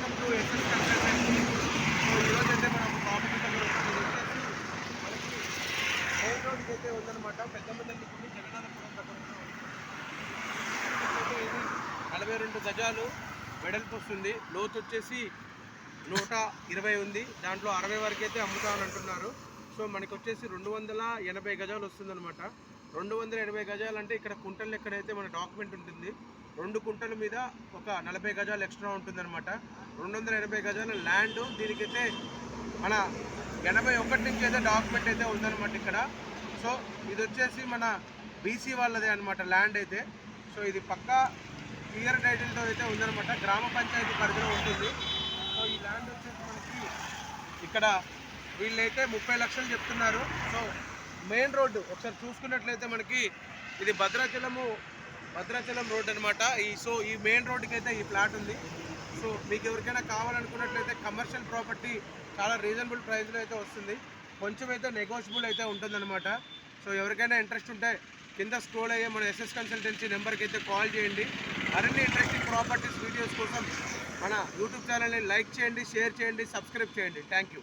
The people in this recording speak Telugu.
Welcome to SS consultancy so ఈరోజు అయితే మనం ప్రాపర్టీ వచ్చేసి మనకి మెయిన్ రోడ్కి అయితే ఉందన్నమాట. పెద్దమంది నుండి జగన్నాథపురం దగ్గర ఇది నలభై రెండు గజాలు వెడల్పు వస్తుంది. లోతు వచ్చేసి నూట ఇరవై ఉంది. దాంట్లో అరవై వరకు అయితే అమ్ముతామని అంటున్నారు సో మనకి వచ్చేసి రెండు వందల ఎనభై గజాలు వస్తుందన్నమాట. రెండు వందల ఎనభై గజాలు అంటే ఇక్కడ కుంటలు ఎక్కడైతే మన డాక్యుమెంట్ ఉంటుంది. రెండు కుంటల మీద ఒక నలభై గజాలు ఎక్స్ట్రా ఉంటుందన్నమాట. రెండు వందల ఎనభై గజాల ల్యాండ్ దీనికైతే మన ఎనభై ఒకటి నుంచి అయితే డాక్యుమెంట్ అయితే ఉందన్నమాట ఇక్కడ. సో ఇది వచ్చేసి మన బీసీ వాళ్ళదే అనమాట ల్యాండ్ అయితే. సో ఇది పక్కా క్లియర్ టైటిల్తో అయితే ఉందన్నమాట. గ్రామ పంచాయతీ పరిధిలో ఉంటుంది. సో ఈ ల్యాండ్ వచ్చేసి మనకి ఇక్కడ వీళ్ళైతే ముప్పై లక్షలు చెప్తున్నారు. సో మెయిన్ రోడ్డు ఒకసారి చూసుకున్నట్లయితే మనకి ఇది భద్రాచలము భద్రాచలం రోడ్ అనమాట ఈ సో ఈ మెయిన్ రోడ్డుకి అయితే ఈ ప్లాట్ ఉంది. సో మీకు ఎవరికైనా కావాలనుకున్నట్లయితే కమర్షియల్ ప్రాపర్టీ చాలా రీజనబుల్ ప్రైస్లో అయితే వస్తుంది. కొంచెం అయితే నెగోషియబుల్ అయితే ఉంటుందన్నమాట. సో ఎవరికైనా ఇంట్రెస్ట్ ఉంటే కింద స్క్రోల్ అయ్యే మన ఎస్ఎస్ కన్సల్టెన్సీ నెంబర్కి అయితే కాల్ చేయండి. మరిన్ని ఇంట్రెస్టింగ్ ప్రాపర్టీస్ వీడియోస్ కోసం మన యూట్యూబ్ ఛానల్ని లైక్ చేయండి షేర్ చేయండి సబ్స్క్రైబ్ చేయండి. Thank you